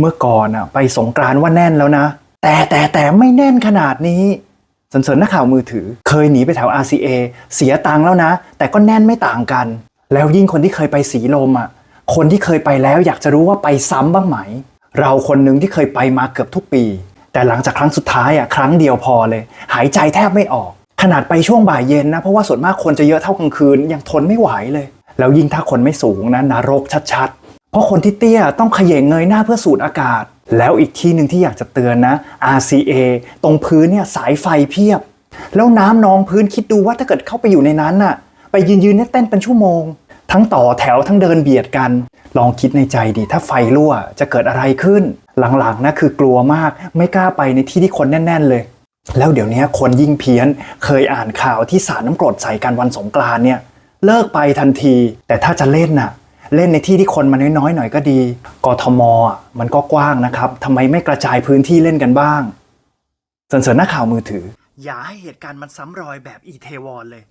เมื่อก่อนอะไปสงกรานต์ว่าแน่นแล้วนะ แต่แต่แต่ไม่แน่นขนาดนี้สันเสริญนักข่าวมือถือ เคยหนีไปแถว RCA เสียตังค์แล้วนะ แต่ก็แน่นไม่ต่างกัน แล้วยิ่งคนที่เคยไปสีลมอะคนที่เคยไปแล้วอยากจะรู้ว่าไปซ้ำบ้างไหม เราคนหนึ่งที่เคยไปมาเกือบทุกปี แต่หลังจากครั้งสุดท้ายอะครั้งเดียวพอเลย หายใจแทบไม่ออก ขนาดไปช่วงบ่ายเย็นนะเพราะว่าส่วนมากคนจะเยอะเท่ากลางคืนยังทนไม่ไหวเลย แล้วยิ่งถ้าคนไม่สูงนะนรกชัดๆ เพราะคนที่เตี้ยต้องเขย่งเงยหน้าเพื่อสูดอากาศ แล้วอีกที่หนึ่งที่อยากจะเตือนนะ RCA ตรงพื้นเนี่ยสายไฟเพียบ แล้วน้ำนองพื้นคิดดูว่าถ้าเกิดเข้าไปอยู่ในนั้นน่ะ ไปยืนยืนเนี่ยเต้นเป็นชั่วโมง ทั้งต่อแถวทั้งเดินเบียดกัน ลองคิดในใจดิถ้าไฟรั่วจะเกิดอะไรขึ้น หลังๆนะคือกลัวมากไม่กล้าไปในที่ที่คนแน่น ๆ เลย แล้วเดี๋ยวนี้คนยิ่งเพี้ยน เคยอ่านข่าวที่สาดน้ำกรดใส่กันวันสงกรานเนี่ยเลิกไปทันที แต่ถ้าจะเล่นน่ะ เล่นในที่ที่คนมันน้อยๆหน่อยก็ดี กทมมันก็กว้างนะครับทำไมไม่กระจายพื้นที่เล่นกันบ้างสนเสริญนักข่าวมือถือ อย่าให้เหตุการณ์มันซ้ำรอยแบบอีเทวอนเลย